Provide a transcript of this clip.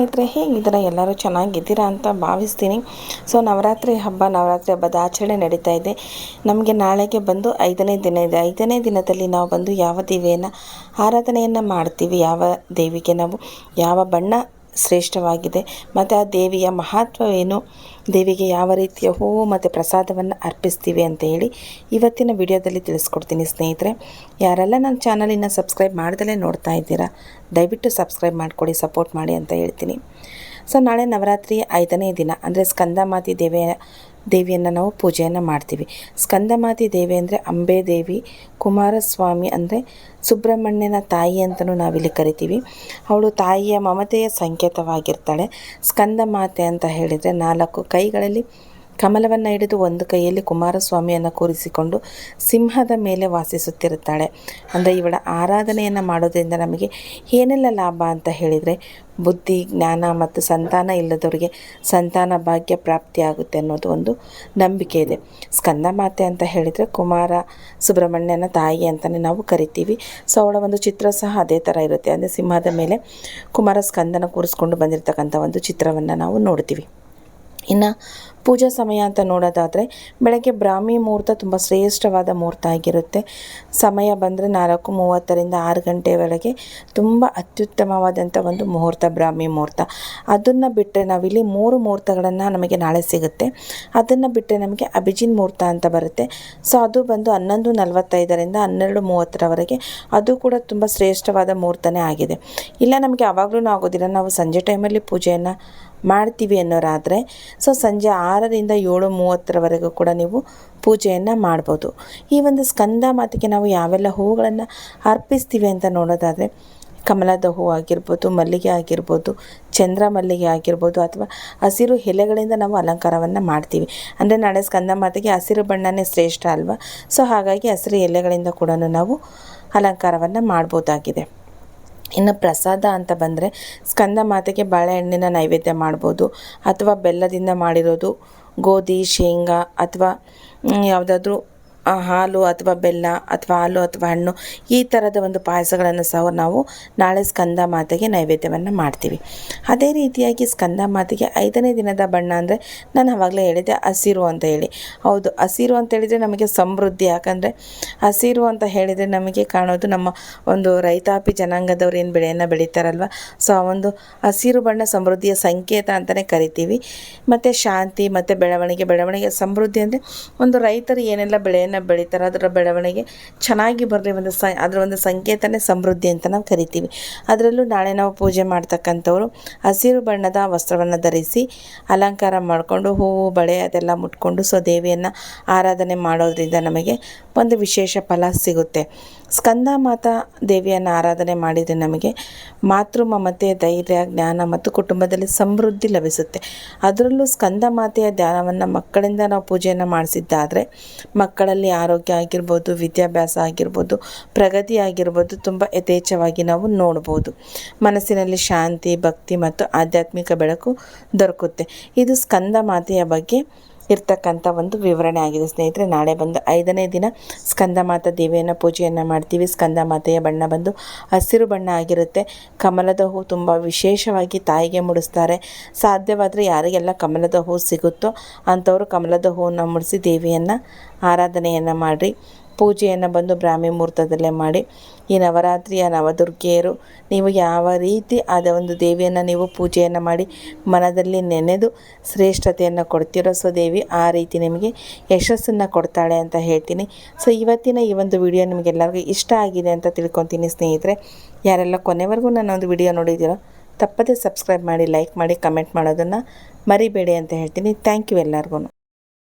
ಸ್ನೇಹಿತರೆ, ಹೇಗಿದ್ದೀರಾ? ಎಲ್ಲರೂ ಚೆನ್ನಾಗಿದ್ದೀರಾ ಅಂತ ಭಾವಿಸ್ತೀನಿ. ಸೊ, ನವರಾತ್ರಿ ಹಬ್ಬ, ನವರಾತ್ರಿ ಹಬ್ಬದ ಆಚರಣೆ ನಡೀತಾ ಇದೆ. ನಮಗೆ ನಾಳೆಗೆ ಬಂದು ಐದನೇ ದಿನ ಇದೆ. ಐದನೇ ದಿನದಲ್ಲಿ ನಾವು ಬಂದು ಯಾವ ದೇವಿಯನ್ನು ಆರಾಧನೆಯನ್ನು ಮಾಡ್ತೀವಿ, ಯಾವ ದೇವಿಗೆ ನಾವು, ಯಾವ ಬಣ್ಣ ಶ್ರೇಷ್ಠವಾಗಿದೆ. ಮತ್ತು ಆ ದೇವಿಯ ಮಹತ್ವವೇನು? ದೇವಿಗೆ ಯಾವ ರೀತಿಯ ಹೂವು ಮತ್ತು ಪ್ರಸಾದವನ್ನು ಅರ್ಪಿಸ್ತೀವಿ ಅಂತ ಹೇಳಿ ಇವತ್ತಿನ ವಿಡಿಯೋದಲ್ಲಿ ತಿಳಿಸ್ಕೊಡ್ತೀನಿ ಸ್ನೇಹಿತರೆ. ಯಾರೆಲ್ಲ ನನ್ನ ಚಾನಲಿನ ಸಬ್ಸ್ಕ್ರೈಬ್ ಮಾಡ್ದಲೇ ನೋಡ್ತಾ ಇದ್ದೀರಾ, ದಯವಿಟ್ಟು ಸಬ್ಸ್ಕ್ರೈಬ್ ಮಾಡಿಕೊಡಿ, ಸಪೋರ್ಟ್ ಮಾಡಿ ಅಂತ ಹೇಳ್ತೀನಿ. ಸೊ ನಾಳೆ ನವರಾತ್ರಿ ಐದನೇ ದಿನ, ಅಂದರೆ ಸ್ಕಂದಮಾತಿ ದೇವಿಯ, ದೇವಿಯನ್ನು ನಾವು ಪೂಜೆಯನ್ನು ಮಾಡ್ತೀವಿ. ಸ್ಕಂದಮಾತಿ ದೇವಿ ಅಂದರೆ ಅಂಬೆ ದೇವಿ, ಕುಮಾರಸ್ವಾಮಿ ಅಂದರೆ ಸುಬ್ರಹ್ಮಣ್ಯನ ತಾಯಿ ಅಂತಲೂ ನಾವಿಲ್ಲಿ ಕರಿತೀವಿ. ಅವಳು ತಾಯಿಯ ಮಮತೆಯ ಸಂಕೇತವಾಗಿರ್ತಾಳೆ. ಸ್ಕಂದ ಮಾತೆ ಅಂತ ಹೇಳಿದರೆ ನಾಲ್ಕು ಕೈಗಳಲ್ಲಿ ಕಮಲವನ್ನು ಹಿಡಿದು ಒಂದು ಕೈಯಲ್ಲಿ ಕುಮಾರಸ್ವಾಮಿಯನ್ನು ಕೂರಿಸಿಕೊಂಡು ಸಿಂಹದ ಮೇಲೆ ವಾಸಿಸುತ್ತಿರುತ್ತಾಳೆ. ಅಂದರೆ ಇವಳ ಆರಾಧನೆಯನ್ನು ಮಾಡೋದ್ರಿಂದ ನಮಗೆ ಏನೆಲ್ಲ ಲಾಭ ಅಂತ ಹೇಳಿದರೆ ಬುದ್ಧಿ, ಜ್ಞಾನ ಮತ್ತು ಸಂತಾನ ಇಲ್ಲದವರಿಗೆ ಸಂತಾನ ಭಾಗ್ಯ ಪ್ರಾಪ್ತಿಯಾಗುತ್ತೆ ಅನ್ನೋದು ಒಂದು ನಂಬಿಕೆ ಇದೆ. ಸ್ಕಂದ ಮಾತೆ ಅಂತ ಹೇಳಿದರೆ ಕುಮಾರ ಸುಬ್ರಹ್ಮಣ್ಯನ ತಾಯಿ ಅಂತಲೇ ನಾವು ಕರಿತೀವಿ. ಸೊ, ಅವಳ ಒಂದು ಚಿತ್ರ ಸಹ ಅದೇ ಥರ ಇರುತ್ತೆ. ಅಂದರೆ ಸಿಂಹದ ಮೇಲೆ ಕುಮಾರ ಸ್ಕಂದನ ಕೂರಿಸ್ಕೊಂಡು ಬಂದಿರತಕ್ಕಂಥ ಒಂದು ಚಿತ್ರವನ್ನು ನಾವು ನೋಡ್ತೀವಿ. ಇನ್ನು ಪೂಜಾ ಸಮಯ ಅಂತ ನೋಡೋದಾದರೆ ಬೆಳಗ್ಗೆ ಬ್ರಾಹ್ಮಿ ಮುಹೂರ್ತ ತುಂಬ ಶ್ರೇಷ್ಠವಾದ ಮುಹೂರ್ತ ಆಗಿರುತ್ತೆ. ಸಮಯ ಬಂದರೆ ನಾಲ್ಕು ಮೂವತ್ತರಿಂದ ಆರು ಗಂಟೆವರೆಗೆ ತುಂಬ ಅತ್ಯುತ್ತಮವಾದಂಥ ಒಂದು ಮುಹೂರ್ತ, ಬ್ರಾಹ್ಮಿ ಮುಹೂರ್ತ. ಅದನ್ನು ಬಿಟ್ಟರೆ ನಾವಿಲ್ಲಿ ಮೂರು ಮುಹೂರ್ತಗಳನ್ನು ನಮಗೆ ನಾಳೆ ಸಿಗುತ್ತೆ. ಅದನ್ನು ಬಿಟ್ಟರೆ ನಮಗೆ ಅಭಿಜಿನ್ ಮುಹೂರ್ತ ಅಂತ ಬರುತ್ತೆ. ಸೊ ಅದು ಬಂದು ಹನ್ನೊಂದು ನಲವತ್ತೈದರಿಂದ ಹನ್ನೆರಡು ಮೂವತ್ತರವರೆಗೆ ಅದು ಕೂಡ ತುಂಬ ಶ್ರೇಷ್ಠವಾದ ಮುಹೂರ್ತನೇ ಆಗಿದೆ. ಇಲ್ಲ, ನಮಗೆ ಆವಾಗಲೂ ಆಗೋದಿಲ್ಲ. ನಾವು ಸಂಜೆ ಟೈಮಲ್ಲಿ ಪೂಜೆಯನ್ನು ಮಾಡ್ತೀವಿ ಅನ್ನೋರಾದರೆ, ಸೊ ಸಂಜೆ ಆರರಿಂದ ಏಳು ಮೂವತ್ತರವರೆಗೂ ಕೂಡ ನೀವು ಪೂಜೆಯನ್ನು ಮಾಡ್ಬೋದು. ಈ ಒಂದು ಸ್ಕಂದ ಮಾತಿಗೆ ನಾವು ಯಾವೆಲ್ಲ ಹೂವುಗಳನ್ನು ಅರ್ಪಿಸ್ತೀವಿ ಅಂತ ನೋಡೋದಾದರೆ, ಕಮಲದ ಹೂ ಆಗಿರ್ಬೋದು, ಮಲ್ಲಿಗೆ ಆಗಿರ್ಬೋದು, ಚಂದ್ರ ಮಲ್ಲಿಗೆ ಆಗಿರ್ಬೋದು, ಅಥವಾ ಹಸಿರು ಎಲೆಗಳಿಂದ ನಾವು ಅಲಂಕಾರವನ್ನು ಮಾಡ್ತೀವಿ. ಅಂದರೆ ನಾಳೆ ಸ್ಕಂದ ಮಾತಿಗೆ ಹಸಿರು ಬಣ್ಣನೇ ಶ್ರೇಷ್ಠ ಅಲ್ವಾ? ಸೊ ಹಾಗಾಗಿ ಹಸಿರು ಎಲೆಗಳಿಂದ ಕೂಡ ನಾವು ಅಲಂಕಾರವನ್ನು ಮಾಡ್ಬೋದಾಗಿದೆ. ಇನ್ನು ಪ್ರಸಾದ ಅಂತ ಬಂದರೆ ಸ್ಕಂದ ಮಾತೆಗೆ ಬಾಳೆಹಣ್ಣಿನ ನೈವೇದ್ಯ ಮಾಡ್ಬೋದು, ಅಥವಾ ಬೆಲ್ಲದಿಂದ ಮಾಡಿರೋದು ಗೋಧಿ, ಶೇಂಗಾ, ಅಥವಾ ಯಾವುದಾದ್ರೂ ಹಾಲು ಅಥವಾ ಬೆಲ್ಲ ಅಥವಾ ಹಾಲು ಅಥವಾ ಹಣ್ಣು ಈ ಥರದ ಒಂದು ಪಾಯಸಗಳನ್ನು ಸಹ ನಾವು ನಾಳೆ ಸ್ಕಂದ ಮಾತೆಗೆ ನೈವೇದ್ಯವನ್ನು ಮಾಡ್ತೀವಿ. ಅದೇ ರೀತಿಯಾಗಿ ಸ್ಕಂದ ಮಾತೆಗೆ ಐದನೇ ದಿನದ ಬಣ್ಣ ಅಂದರೆ ನಾನು ಆವಾಗಲೇ ಹೇಳಿದೆ ಹಸಿರು ಅಂತ ಹೇಳಿ. ಹೌದು, ಹಸಿರು ಅಂತ ಹೇಳಿದರೆ ನಮಗೆ ಸಮೃದ್ಧಿ. ಯಾಕಂದರೆ ಹಸಿರು ಅಂತ ಹೇಳಿದರೆ ನಮಗೆ ಕಾಣೋದು ನಮ್ಮ ಒಂದು ರೈತಾಪಿ ಜನಾಂಗದವ್ರು ಏನು ಬೆಳೆಯನ್ನು ಬೆಳೀತಾರಲ್ವ? ಸೊ ಆ ಒಂದು ಹಸಿರು ಬಣ್ಣ ಸಮೃದ್ಧಿಯ ಸಂಕೇತ ಅಂತಲೇ ಕರಿತೀವಿ. ಮತ್ತು ಶಾಂತಿ, ಮತ್ತು ಬೆಳವಣಿಗೆ. ಬೆಳವಣಿಗೆ ಸಮೃದ್ಧಿ ಅಂದರೆ ಒಂದು ರೈತರು ಏನೆಲ್ಲ ಬೆಳೆಯನ್ನು ಬೆಳೀತಾರೆ. ಅದರ ಬೆಳವಣಿಗೆ ಚೆನ್ನಾಗಿ ಬರಲಿ ಒಂದು ಸ, ಅದರ ಒಂದು ಸಂಕೇತನೇ ಸಮೃದ್ಧಿ ಅಂತ ನಾವು ಕರಿತೀವಿ. ಅದರಲ್ಲೂ ನಾಳೆ ನಾವು ಪೂಜೆ ಮಾಡ್ತಕ್ಕಂಥವ್ರು ಹಸಿರು ಬಣ್ಣದ ವಸ್ತ್ರವನ್ನು ಧರಿಸಿ ಅಲಂಕಾರ ಮಾಡಿಕೊಂಡು ಹೂವು, ಬಳೆ ಅದೆಲ್ಲ ಮುಟ್ಕೊಂಡು ಸೊ ದೇವಿಯನ್ನು ಆರಾಧನೆ ಮಾಡೋದ್ರಿಂದ ನಮಗೆ ಒಂದು ವಿಶೇಷ ಫಲ ಸಿಗುತ್ತೆ. ಸ್ಕಂದ ಮಾತಾ ದೇವಿಯನ್ನು ಆರಾಧನೆ ಮಾಡಿದರೆ ನಮಗೆ ಮಾತೃ ಮಮತೆ, ಧೈರ್ಯ, ಜ್ಞಾನ ಮತ್ತು ಕುಟುಂಬದಲ್ಲಿ ಸಮೃದ್ಧಿ ಲಭಿಸುತ್ತೆ. ಅದರಲ್ಲೂ ಸ್ಕಂದ ಮಾತೆಯ ಧ್ಯಾನವನ್ನು ಮಕ್ಕಳಿಂದ ನಾವು ಪೂಜೆಯನ್ನು ಮಾಡಿಸಿದ್ದಾದರೆ ಮಕ್ಕಳಲ್ಲಿ ಆರೋಗ್ಯ ಆಗಿರ್ಬೋದು, ವಿದ್ಯಾಭ್ಯಾಸ ಆಗಿರ್ಬೋದು, ಪ್ರಗತಿ ಆಗಿರ್ಬೋದು ತುಂಬ ಯಥೇಚ್ಛವಾಗಿ ನಾವು ನೋಡ್ಬೋದು. ಮನಸ್ಸಿನಲ್ಲಿ ಶಾಂತಿ, ಭಕ್ತಿ ಮತ್ತು ಆಧ್ಯಾತ್ಮಿಕ ಬೆಳಕು ದೊರಕುತ್ತೆ. ಇದು ಸ್ಕಂದ ಮಾತೆಯ ಬಗ್ಗೆ ಇರ್ತಕ್ಕಂಥ ಒಂದು ವಿವರಣೆ ಆಗಿದೆ ಸ್ನೇಹಿತರೆ. ನಾಳೆ ಬಂದು ಐದನೇ ದಿನ ಸ್ಕಂದ ಮಾತಾ ದೇವಿಯನ್ನು ಪೂಜೆಯನ್ನು ಮಾಡ್ತೀವಿ. ಸ್ಕಂದ ಮಾತೆಯ ಬಣ್ಣ ಬಂದು ಹಸಿರು ಬಣ್ಣ ಆಗಿರುತ್ತೆ. ಕಮಲದ ಹೂ ತುಂಬ ವಿಶೇಷವಾಗಿ ತಾಯಿಗೆ ಮುಡಿಸ್ತಾರೆ. ಸಾಧ್ಯವಾದರೆ ಯಾರಿಗೆಲ್ಲ ಕಮಲದ ಹೂ ಸಿಗುತ್ತೋ ಅಂಥವರು ಕಮಲದ ಹೂವನ್ನು ಮುಡಿಸಿ ದೇವಿಯನ್ನು ಆರಾಧನೆಯನ್ನು ಮಾಡಿರಿ. ಪೂಜೆಯನ್ನು ಬಂದು ಬ್ರಾಹ್ಮಿ ಮುಹೂರ್ತದಲ್ಲೇ ಮಾಡಿ, ಈ ನವರಾತ್ರಿಯ ನವದುರ್ಗೆಯರು, ನೀವು ಯಾವ ರೀತಿ ಆದ ಒಂದು ದೇವಿಯನ್ನು ನೀವು ಪೂಜೆಯನ್ನು ಮಾಡಿ ಮನದಲ್ಲಿ ನೆನೆದು ಶ್ರೇಷ್ಠತೆಯನ್ನು ಕೊಡ್ತಿರೋ, ಸೊ ದೇವಿ ಆ ರೀತಿ ನಿಮಗೆ ಯಶಸ್ಸನ್ನು ಕೊಡ್ತಾಳೆ ಅಂತ ಹೇಳ್ತೀನಿ. ಸೊ ಇವತ್ತಿನ ಈ ಒಂದು ವಿಡಿಯೋ ನಿಮಗೆಲ್ಲರಿಗೂ ಇಷ್ಟ ಆಗಿದೆ ಅಂತ ತಿಳ್ಕೊತೀನಿ ಸ್ನೇಹಿತರೆ. ಯಾರೆಲ್ಲ ಕೊನೆವರೆಗೂ ನಾನು ಒಂದು ವಿಡಿಯೋ ನೋಡಿದ್ದೀರೋ, ತಪ್ಪದೇ ಸಬ್ಸ್ಕ್ರೈಬ್ ಮಾಡಿ, ಲೈಕ್ ಮಾಡಿ, ಕಮೆಂಟ್ ಮಾಡೋದನ್ನು ಮರಿಬೇಡಿ ಅಂತ ಹೇಳ್ತೀನಿ. ಥ್ಯಾಂಕ್ ಯು ಎಲ್ಲರಿಗೂ.